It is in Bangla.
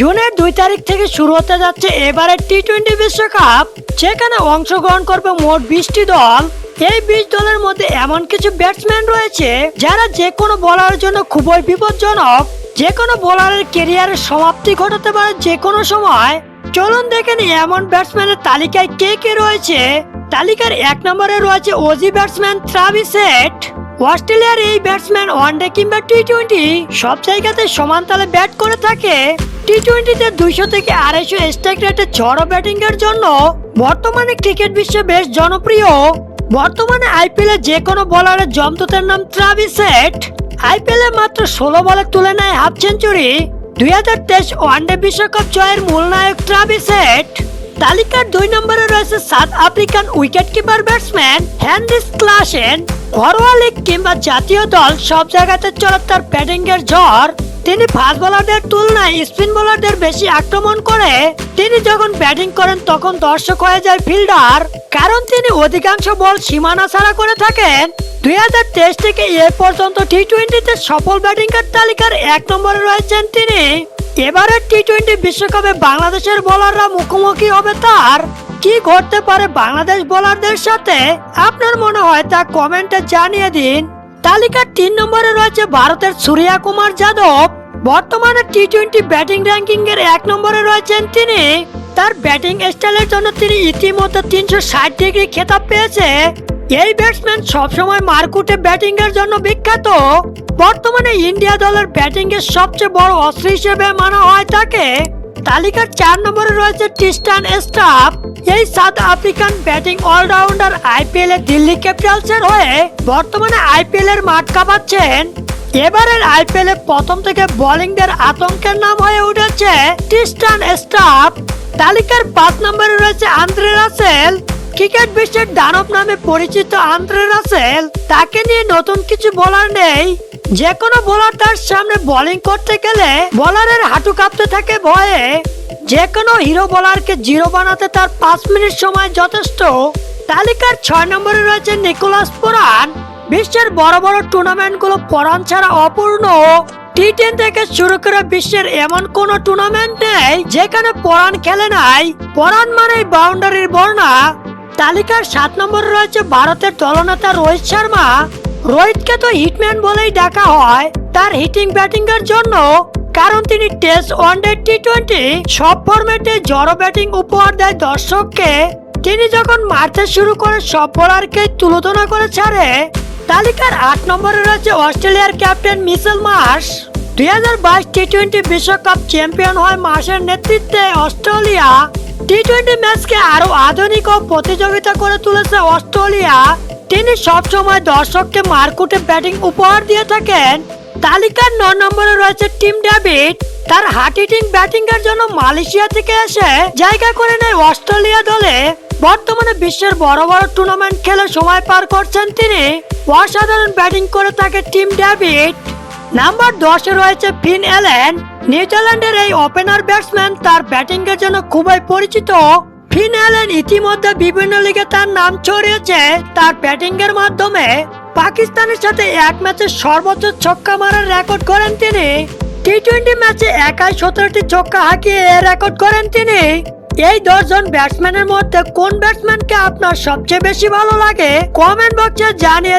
জুনের দুই তারিখ থেকে শুরু হতে যাচ্ছে এবারের টি টোয়েন্টি বিশ্বকাপ, যেখানে অংশগ্রহণ করবে মোট বিশটি দল। এই বিশ দলের মধ্যে এমন কিছু ব্যাটসম্যান রয়েছে যারা যে কোনো বলারের জন্য খুবই বিপজ্জনক। যে কোনো বোলারের কেরিয়ারের সমাপ্তি ঘটাতে পারে যে কোনো সময়। চলুন দেখে নিই এমন ব্যাটসম্যানের তালিকায় কে কে রয়েছে। তালিকার এক নম্বরে রয়েছে ওজি ব্যাটসম্যান ট্রাভিস হেড অস্ট্রেলিয়ার এই ব্যাটসম্যান ওয়ানডে কিংবা টি টোয়েন্টি সব জায়গাতে সমান তালে ব্যাট করে থাকে। টি টোয়েন্টিতে দুইশো থেকে আড়াইশো স্ট্রাইক রেটে ঝড়ো ব্যাটিং এর জন্য বর্তমানে ক্রিকেট বিশ্বে বেশ জনপ্রিয়। বর্তমানে আইপিএল যে কোনো বোলারের জমদূতের নাম ট্রাভিস হেড আইপিএল মাত্র ষোলো বলে তুলে নেয় হাফ সেঞ্চুরি দুই হাজার তেইশ ওয়ানডে বিশ্বকাপ জয়ের মূল নায়ক ট্রাভিস হেড তালিকার দুই নম্বরে রয়েছে South African wicket keeper batsman হ্যান্ডিস Klaasen ঘরোয়া লিগ কিংবা জাতীয় দল সব জায়গাতে চলে তার ব্যাটিং এর ঝড়। তিনি ফাস্ট বোলারদের তুলনায় স্পিন বোলারদের বেশি আক্রমণ করে। তিনি যখন ব্যাটিং করেন, তখন দর্শক হয়ে যায় ফিল্ডার। কারণ তিনি অধিকাংশ বল সীমানা ছাড়া করে থাকেন। দুই হাজার তেইশ থেকে এ পর্যন্ত টি টোয়েন্টিতে সফল ব্যাটিং এর তালিকার এক নম্বরে রয়েছেন তিনি। এবারের টি টোয়েন্টি বিশ্বকাপে বাংলাদেশের বোলাররা মুখোমুখি হবে তার। কি ঘটতে পারে বাংলাদেশ বোলারদের সাথে? আপনার মনে হয় তা কমেন্টে জানিয়ে দিন। তালিকার তিন নম্বরে রয়েছে ভারতের সূর্যা কুমার যাদব। বর্তমানে টি টোয়েন্টি ব্যাটিং র্যাঙ্কিং এর এক নম্বরে রয়েছেন তিনি। তার ব্যাটিং স্টাইলের জন্য তিনি ইতিমধ্যে তিনশো ষাট ডিগ্রি খেতাব পেয়েছে। এই ব্যাটসম্যান সবসময় মারকুটে ব্যাটিং এর জন্য বিখ্যাত। বর্তমানে ইন্ডিয়া দলের ব্যাটিং এর সবচেয়ে বড় অস্ত্র হিসেবে মানা হয় তাকে। তালিকার চার নম্বরে রয়েছে টিস্টান স্টাফ এই South African batting allrounder IPL এ দিল্লি ক্যাপিটালস এর হয়ে বর্তমানে আইপিএল এর মাঠ কাঁপাচ্ছেন। এবারের আইপিএল এ প্রথম থেকে বোলিংদের আতঙ্কের নাম হয়ে উঠেছে টিস্টান স্টাফ। তালিকার পাঁচ নম্বরে রয়েছে আন্দ্রে রাসেল। ক্রিকেট বিশ্বের দানব নামে পরিচিত আন্দ্রে রাসেল। তাকে নিয়ে নতুন কিছু বলার নেই। যে কোনো বোলার তার সামনে বোলিং করতে গেলে বোলারের হাঁটু কাঁপতে থাকে ভয়ে। যে কোনো হিরো বোলারকে জিরো বানাতে তার পাঁচ মিনিট সময় যথেষ্ট। তালিকার ছয় নম্বরে রয়েছে নিকোলাস পুরান। বিশ্বের বড় বড় টুর্নামেন্টগুলো পরাণ ছাড়া অপূর্ণ। টি টেন থেকে শুরু করে বিশ্বের এমন কোন টুর্নামেন্ট নেই যেখানে পরাণ খেলে নাই। পরাণ মানে বাউন্ডারির বর্ণা। তালিকার সাত নম্বরে রয়েছে ভারতের দলনেতা রোহিত শর্মা। রোহিতকে তো হিটম্যান বলেই ডাকা হয়। তার হিটিং ব্যাটিং এর জন্য কারণ তিনি টেস্ট ওয়ানডে টি টোয়েন্টি সব ফরম্যাটে জড়ো ব্যাটিং উপহার দেয় দর্শককে। তিনি যখন মারতে শুরু করে সব বোলারকে তুলোধনা করে ছাড়ে, তালিকার আট নম্বরে রয়েছে অস্ট্রেলিয়ার ক্যাপ্টেন মিসেল মার্শ। দুই হাজার বাইশ টি টোয়েন্টি বিশ্বকাপ চ্যাম্পিয়ন হয় মার্শের নেতৃত্বে অস্ট্রেলিয়া টি টোয়েন্টি ম্যাচকে আরও আধুনিক ও প্রতিযোগিতা করে তুলেছে অস্ট্রেলিয়া। তিনি সবসময় দর্শককে মারকুটে ব্যাটিং উপহার দিয়ে থাকেন। তালিকার ন নম্বরে রয়েছে টিম ডেভিড। তার হার্ট হিটিং ব্যাটিং এর জন্য মালয়েশিয়া থেকে এসে জায়গা করে নেয় অস্ট্রেলিয়া দলে। বর্তমানে বিশ্বের বড় বড় টুর্নামেন্ট খেলে সময় পার করছেন তিনি। অসাধারণ ব্যাটিং করে থাকে টিম ডেভিড। নাম্বার দশে রয়েছে ফিন অ্যালেন। নিউজিল্যান্ডের এই ওপেনার ব্যাটসম্যান তার ব্যাটিং এর জন্য খুবই পরিচিত। ফিন অ্যালেন ইতিমধ্যে বিভিন্ন লিগে তার নাম ছড়িয়েছে। তার ব্যাটিং এর মাধ্যমে পাকিস্তানের সাথে এক ম্যাচে সর্বোচ্চ ছক্কা মারার রেকর্ড করেন তিনি। টি টোয়েন্টি ম্যাচে একাই সতেরোটি ছক্কা হাঁকিয়ে রেকর্ড করেন তিনি। এই দশজন ব্যাটসম্যানের মধ্যে কোন ব্যাটসম্যানকে আপনার সবচেয়ে বেশি ভালো লাগে? কমেন্ট বক্সে জানিয়ে